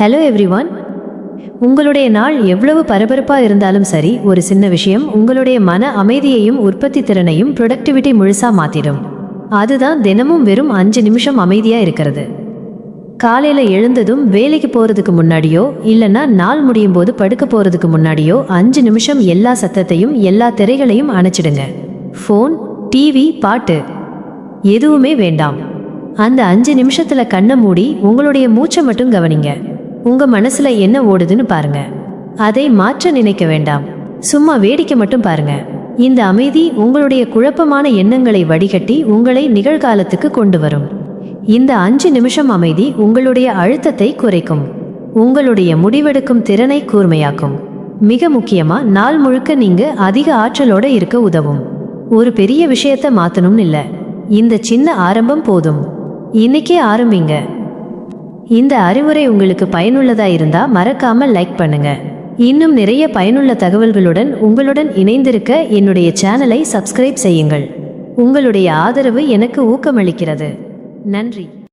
Hello everyone உங்களுடைய நாள் எவ்வளவு பரபரப்பாக இருந்தாலும் சரி ஒரு சின்ன விஷயம் உங்களுடைய மன அமைதியையும் உற்பத்தி திறனையும் ப்ரொடக்டிவிட்டி முழுசாக மாற்றிடும் அதுதான் தினமும் வெறும் அஞ்சு நிமிஷம் அமைதியாக இருக்கிறது. காலையில் எழுந்ததும் வேலைக்கு போகிறதுக்கு முன்னாடியோ இல்லைன்னா நாள் முடியும் போது படுக்க போகிறதுக்கு முன்னாடியோ அஞ்சு நிமிஷம் எல்லா சத்தத்தையும் எல்லா திரைகளையும் அணைச்சிடுங்க. ஃபோன் டிவி பாட்டு எதுவுமே வேண்டாம். அந்த அஞ்சு நிமிஷத்தில் கண்ணை மூடி உங்களுடைய மூச்சை மட்டும் கவனிங்க. உங்கள் மனசுல என்ன ஓடுதுன்னு பாருங்க. அதை மாற்ற நினைக்க வேண்டாம். சும்மா வேடிக்கை மட்டும் பாருங்க. இந்த அமைதி உங்களுடைய குழப்பமான எண்ணங்களை வடிகட்டி உங்களை நிகழ்காலத்துக்கு கொண்டு வரும் இந்த அஞ்சு நிமிஷம் அமைதி உங்களுடைய அழுத்தத்தை குறைக்கும். உங்களுடைய முடிவெடுக்கும் திறனை கூர்மையாக்கும். மிக முக்கியமா நாள் முழுக்க நீங்க அதிக ஆற்றலோட இருக்க உதவும். ஒரு பெரிய விஷயத்த மாத்தணும்னு இல்லை. இந்த சின்ன ஆரம்பம் போதும். இன்னைக்கே ஆரம்பிங்க. இந்த அறிவுரை உங்களுக்கு பயனுள்ளதா இருந்தா மறக்காம லைக் பண்ணுங்க. இன்னும் நிறைய பயனுள்ள தகவல்களுடன் உங்களுடன் இணைந்திருக்க என்னுடைய சேனலை சப்ஸ்கிரைப் செய்யுங்கள். உங்களுடைய ஆதரவு எனக்கு ஊக்கமளிக்கிறது. நன்றி.